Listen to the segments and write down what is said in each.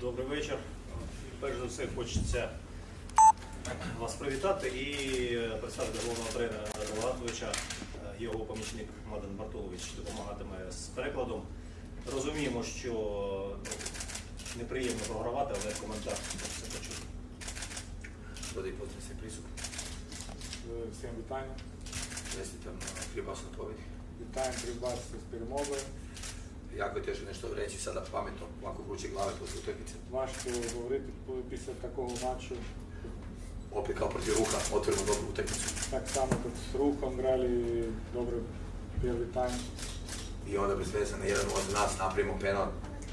Добрий вечір. Перш за все хочеться вас привітати і представити головного тренера Галатовича. Його помічник Младен Бартолович допомагатиме з перекладом. Розуміємо, що ну, неприємно програвати, але коментар все почути. Води потрібні присутні. Е, Всім вітання. Вітаємо Кривбас з перемогою. jako je teško nešto reći sada pametno, ovako vruće glave posle utakmice. Maš govoriti pisati tako o maču? Opet kao protiv ruha, otvorimo dobru utakmicu. Tak samo kad s rukom grali dobro prvi tajm. I onda bez veze na jedan za nas napravimo penal,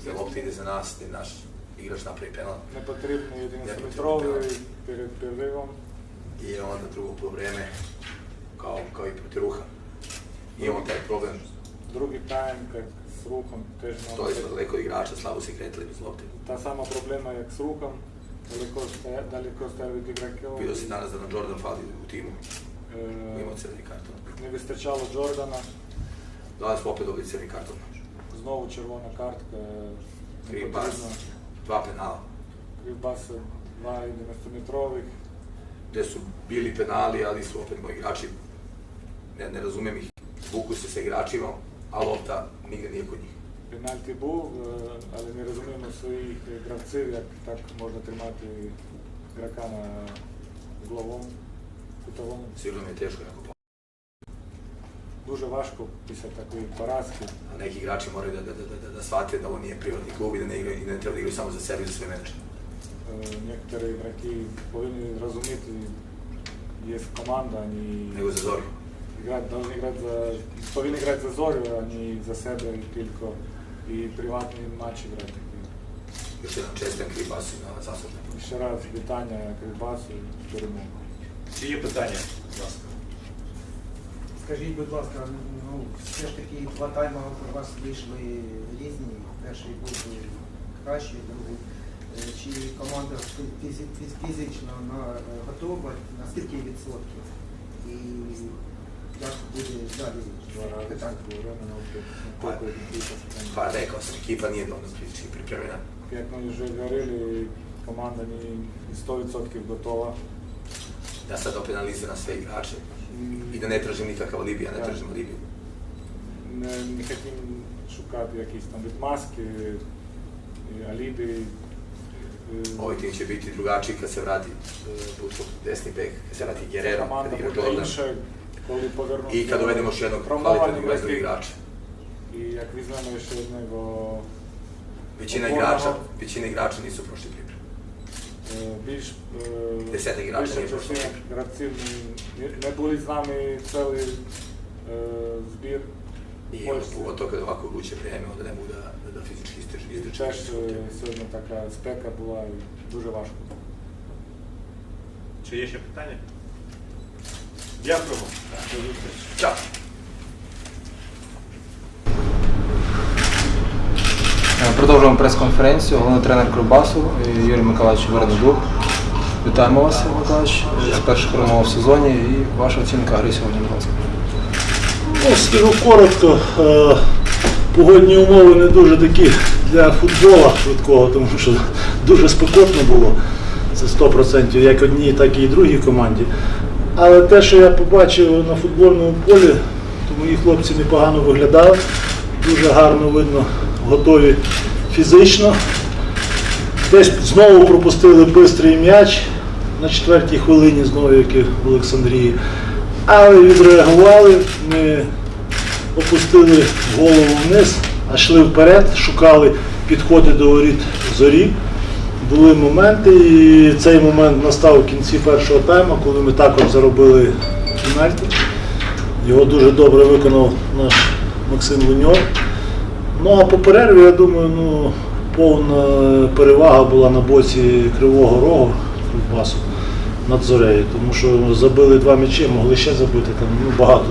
jer lopta ide za nas, gdje naš igrač napravi penal. Nepotrebni jedinice metrovi pred prilivom. I onda drugo po vreme, kao, kao i protiv ruha. Imamo taj problem. Drugi tajm, kad s rukom teže... To je isto daleko igrača, slabo se kretali bez lopte. Ta sama problema je s rukom, daleko staje, daleko staje od igrake Vidio si danas da na Jordan fali u timu, e, ima crni karton. Ne bi strčalo Jordana. Danas smo opet dobili crni karton. Znovu červona kartka. E, Kriv bas, dva penala. Kriv bas, e, dva i metrovih. Gde su bili penali, ali su opet moji igrači, ne, ne razumijem ih, vuku se sa igračima, lopta nigde nije kod njih. Пенальті був, е, але не розуміємо своїх гравців, як так можна тримати гравця на головому, кутовому. Je teško jako pomalo. Дуже важко після такої поразки. A neki igrači moraju da, da, da, da, da shvate da ovo nije privatni klub i da ne, igraju, i da ne treba da igraju samo za sebe i za svoje menadžere. Е, Некоторі повинні розуміти, є команда, вони Nego za Zorju. Грати, повинні грати за, повинні грати за зорю, а не за себе тільки і приватні матчі грати. Još jedan čestan Kribasu na zaslužnoj. І ще раз вітання Кривбасу і перемогу. Чи є питання? Будь ласка. Скажіть, будь ласка, ну все ж таки два тайми у вас вийшли різні. Перший був кращий, другий. Е, Чи команда фізично е, готова, на скільки відсотків? І Pa, da rekao sam, ekipa nije dobro fizički pripremljena. Vjerojatno je že goreli, komanda ni 100% gotova. Da sad opet analiziram sve igrače mm. i da ne tražim nikakav Libija, ne tražim Libiju. Ne, ne hatim šukati jakih tam maske, alibi, Ovoj tim će biti drugačiji kad se vrati e, Butkov desni bek, kad se vrati Guerrero, kad igra Jordan. I kad uvedemo još jednog kvalitetnog veznog igrača. І як візьмемо ще одного Većina Opporno- igrača, većina igrača nisu prošli pripremu. Десятих гравців більше не пройшло. частина гравців не, не були з нами цілий е, збір. I pogotovo kad je ovako vruće vrijeme, onda ne mogu da, da, da fizički izdrži. Е, сьогодні така спека була і дуже важко. Чи є ще питання? Дякуємо. До зустрічі. Е, Продовжуємо прес-конференцію. Головний тренер Кривбасу е, Юрій Миколаївич Вернедуб. Вітаємо вас, Юрій Миколаївич, е, з перших перемог в сезоні і ваша оцінка гри сьогодні, будь ласка. Ну, скажу коротко, погодні умови не дуже такі для футбола швидкого, тому що дуже спекотно було. Це 100%, як одній, так і другій команді. Але те, що я побачив на футбольному полі, то мої хлопці непогано виглядали. Дуже гарно видно, готові фізично. Десь знову пропустили бистрий м'яч на четвертій хвилині, знову як і в Олександрії. Але відреагували, ми опустили голову вниз, а йшли вперед, шукали підходи до воріт зорі. Були моменти, і цей момент настав у кінці першого тайму, коли ми також заробили пенальті. Його дуже добре виконав наш Максим Луньор. Ну а по перерві, я думаю, ну, повна перевага була на боці Кривого Рогу Кривбасу над Зорею, тому що забили два м'ячі, могли ще забити там ну, багато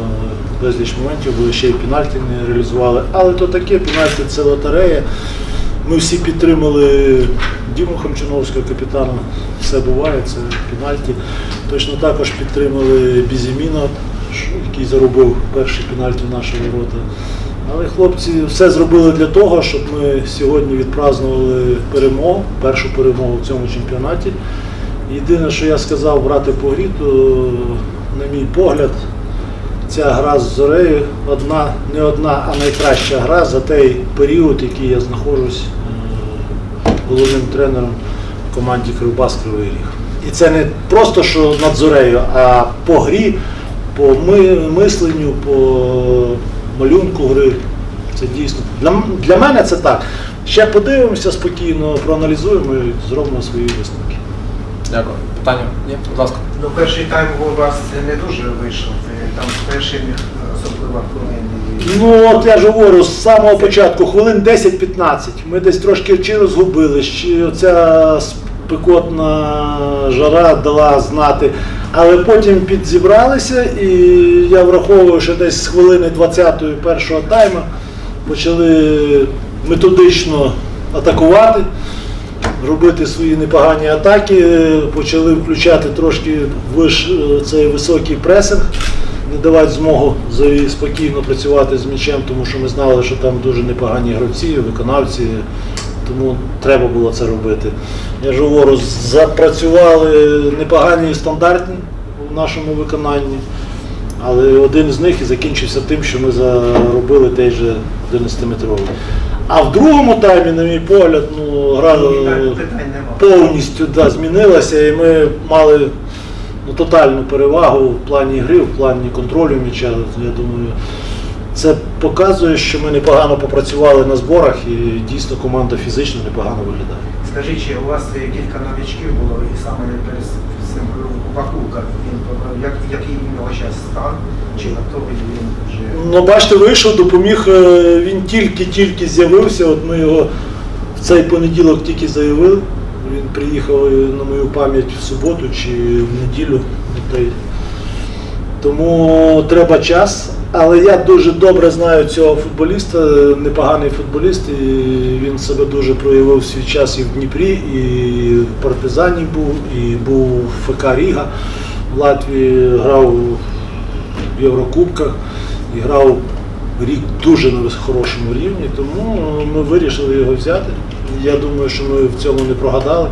безліч моментів, були ще й пенальті не реалізували. Але то таке, пенальті це лотерея. Ми всі підтримали Діму Хамчиновського, капітана. Все буває, це пенальті. Точно також підтримали Бізіміна, який заробив перший пенальті в наші ворота. Але хлопці все зробили для того, щоб ми сьогодні відпразнували перемогу, першу перемогу в цьому чемпіонаті. Єдине, що я сказав брати по на мій погляд, ця гра з Зорею одна, не одна, а найкраща гра за той період, який я знаходжусь е, головним тренером в команді Кривбас Кривий Ріг. І це не просто що над Зорею, а по грі, по мисленню, по малюнку гри. Це дійсно. Для, для мене це так. Ще подивимося спокійно, проаналізуємо і зробимо свої висновки. Дякую. Питання? Ні? Будь ласка. Ну, перший тайм у вас не дуже вийшов. Там перший особливо хвилин. Ну, от я ж говорю, з самого початку, хвилин 10-15. Ми десь трошки чи розгубили, чи оця спекотна жара дала знати. Але потім підзібралися, і я враховую, що десь з хвилини 20-ї першого тайму почали методично атакувати, робити свої непогані атаки, почали включати трошки виш, цей високий пресинг не давати змогу спокійно працювати з м'ячем, тому що ми знали, що там дуже непогані гравці, виконавці, тому треба було це робити. Я ж говорю, запрацювали непогані стандартні в нашому виконанні, але один з них і закінчився тим, що ми заробили той же 11-метровий. А в другому таймі, на мій погляд, ну, гра повністю да, змінилася, і ми мали ну, тотальну перевагу в плані гри, в плані контролю м'яча. Я думаю, це показує, що ми непогано попрацювали на зборах і дійсно команда фізично непогано виглядає. Скажіть, чи у вас кілька новичків було і саме перед цим Вакулка, він як, який у нього зараз стан, чи готовий він вже? Ну, бачите, вийшов, допоміг. е, Він тільки-тільки з'явився. От ми його в цей понеділок тільки заявили. Він приїхав е, на мою пам'ять в суботу чи в неділю. Тому треба час. Але я дуже добре знаю цього футболіста, непоганий футболіст, і він себе дуже проявив свій час і в Дніпрі, і в Партизані був, і був в ФК Ріга. В Латвії грав в Єврокубках і грав рік дуже на хорошому рівні, тому ми вирішили його взяти. Я думаю, що ми в цьому не прогадали.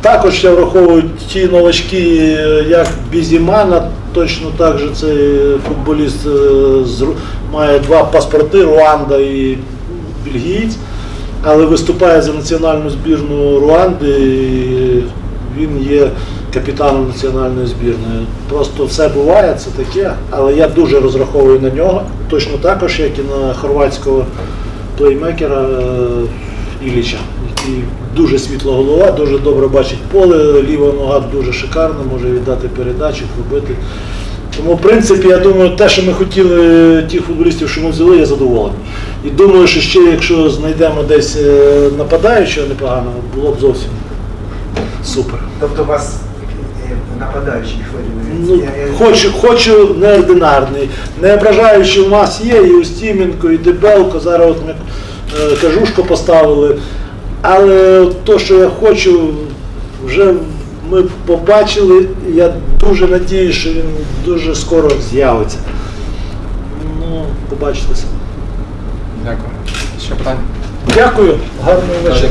Також я враховую ті новачки, як Бізімана, точно так же цей футболіст е, має два паспорти Руанда і бельгієць, але виступає за національну збірну Руанди. І він є капітаном національної збірної. Просто все буває, це таке, але я дуже розраховую на нього, точно також, як і на хорватського плеймекера Іліча, який дуже світла голова, дуже добре бачить поле, ліва нога дуже шикарна, може віддати передачі, пробити. Тому, в принципі, я думаю, те, що ми хотіли тих футболістів, що ми взяли, я задоволений. І думаю, що ще, якщо знайдемо десь е, нападаючого непоганого, було б зовсім супер. Тобто у вас е, нападаючий хвилин? Ну, хочу, хочу неординарний. Не ображаючи, у нас є і Устіменко, і Дебелко, зараз от ми е, кажушко поставили. Але то, що я хочу, вже ми побачили, я дуже надію, що він дуже скоро з'явиться. Ну, побачите. Дякую. Ще питання? Дякую, гарного вечора.